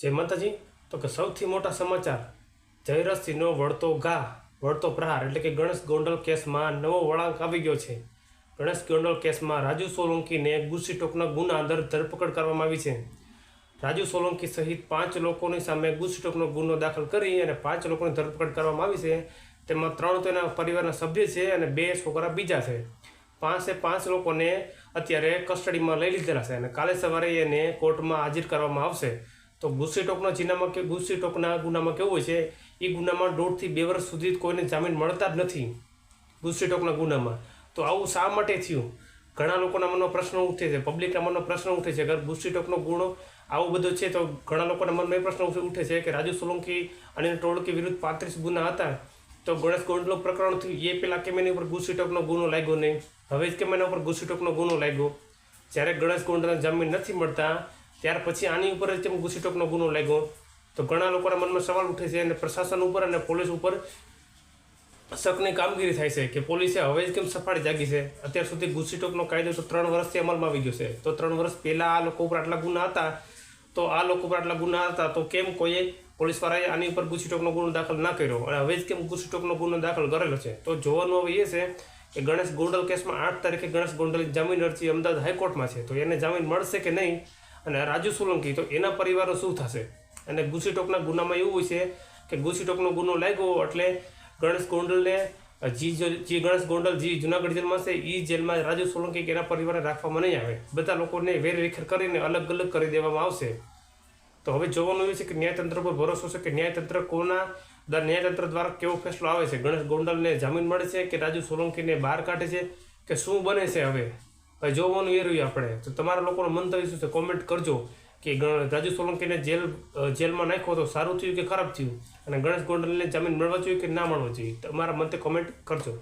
જય માતાજી. તો કે સૌથી મોટા સમાચાર. જયરસિંહનો વળતો ઘા, વળતો પ્રહાર, એટલે કે ગણેશ ગોંડલ કેસમાં નવો વળાંક આવી ગયો છે. ગણેશ ગોંડલ કેસમાં રાજુ સોલંકીને ગુસ્સી ટોકના ગુના અંદર ધરપકડ કરવામાં આવી છે. રાજુ સોલંકી સહિત પાંચ લોકોની સામે ગુસ્સી ટોકનો ગુનો દાખલ કરી અને પાંચ લોકોની ધરપકડ કરવામાં આવી છે. તેમાં ત્રણ તેના પરિવારના સભ્ય છે અને બે છોકરા બીજા છે. પાંચે પાંચ લોકોને અત્યારે કસ્ટડીમાં લઈ લીધેલા છે અને કાલે સવારે એને કોર્ટમાં હાજર કરવામાં આવશે. તો ગુસ્સી ટોકના જીનામાં કે ગુસ્સી ટોકના ગુનામાં કેવું હોય છે? એ ગુનામાં દોઢથી બે વર્ષ સુધી કોઈને જામીન મળતા જ નથી ગુસ્સી ટોકના ગુનામાં. તો આવું શા માટે થયું? ઘણા લોકોના મનમાં પ્રશ્ન ઉઠે છે, પબ્લિકના મનમાં પ્રશ્ન ઉઠે છે, અગર ગુસ્સી ટોકનો ગુનો આવો બધો છે તો ઘણા લોકોના મનમાં એ પ્રશ્ન ઉઠે છે કે રાજુ સોલંકી અને ટોળકી વિરુદ્ધ પાંત્રીસ ગુના હતા. તો ગણેશ ગોંડલો પ્રકરણ થયું, એ પહેલાં કેમ એની ઉપર ગુસ્સી ટોકનો ગુનો લાગ્યો નહીં? હવે જ કેમ એના ઉપર ગુસ્સી ટોકનો ગુનો લાગ્યો? જ્યારે ગણેશ ગોંડલના જામીન નથી મળતા ત્યાર પછી આની ઉપર જ તેમ ઘૂસીટોકનો ગુનો લાગ્યો. તો ઘણા લોકોના મનમાં સવાલ ઉઠે છે અને પ્રશાસન ઉપર અને પોલીસ ઉપર શકની કામગીરી થાય છે કે પોલીસે હવે જ કેમ સફાળી જાગી છે? અત્યાર સુધી ઘૂસીટોકનો કાયદો તો ત્રણ વર્ષથી અમલમાં આવી ગયો છે. તો ત્રણ વર્ષ પહેલાં આ લોકો ઉપર આટલા ગુના હતા. તો આ લોકો ઉપર આટલા ગુના હતા તો કેમ કોઈએ પોલીસવાળાએ આની ઉપર ઘૂસીટોકનો ગુનો દાખલ ના કર્યો? અને હવે જ કેમ ઘૂસીટોકનો ગુનો દાખલ કરેલો છે? તો જોવાનું હવે એ છે કે ગણેશ ગોંડલ કેસમાં આઠ તારીખે ગણેશ ગોંડલની જામીન અરજી અમદાવાદ હાઈકોર્ટમાં છે. તો એને જામીન મળશે કે નહીં? અને રાજુ સોલંકી, તો એના પરિવારો શું થશે? અને ગુસ્સી ટોકના ગુનામાં એવું હોય છે કે ગુસીટોકનો ગુનો લાગ્યો એટલે ગણેશ ગોંડલને, જી જી ગણેશ ગોંડલ જે જુનાગઢ જેલમાં છે એ જેલમાં રાજુ સોલંકી કે એના પરિવારને રાખવામાં નહીં આવે. બધા લોકોને વેરવિખેર કરીને અલગ અલગ કરી દેવામાં આવશે. તો હવે જોવાનું એ છે કે ન્યાયતંત્ર પર ભરોસો છે કે ન્યાયતંત્ર કોના ન્યાયતંત્ર દ્વારા કેવો ફેસલો આવે છે? ગણેશ ગોંડલને જામીન મળે છે કે રાજુ સોલંકીને બહાર કાઢે છે? કે શું બને છે હવે? હવે જોવાનું એ રહ્યું આપણે. તો તમારા લોકોનું મંતવ્ય શું છે? કોમેન્ટ કરજો કે રાજુ સોલંકીને જેલ જેલમાં નાખ્યો તો સારું થયું કે ખરાબ થયું? અને ગણેશ ગોંડલને જામીન મળવા જોઈએ કે ના મળવા જોઈએ? તમારા મતે કોમેન્ટ કરજો.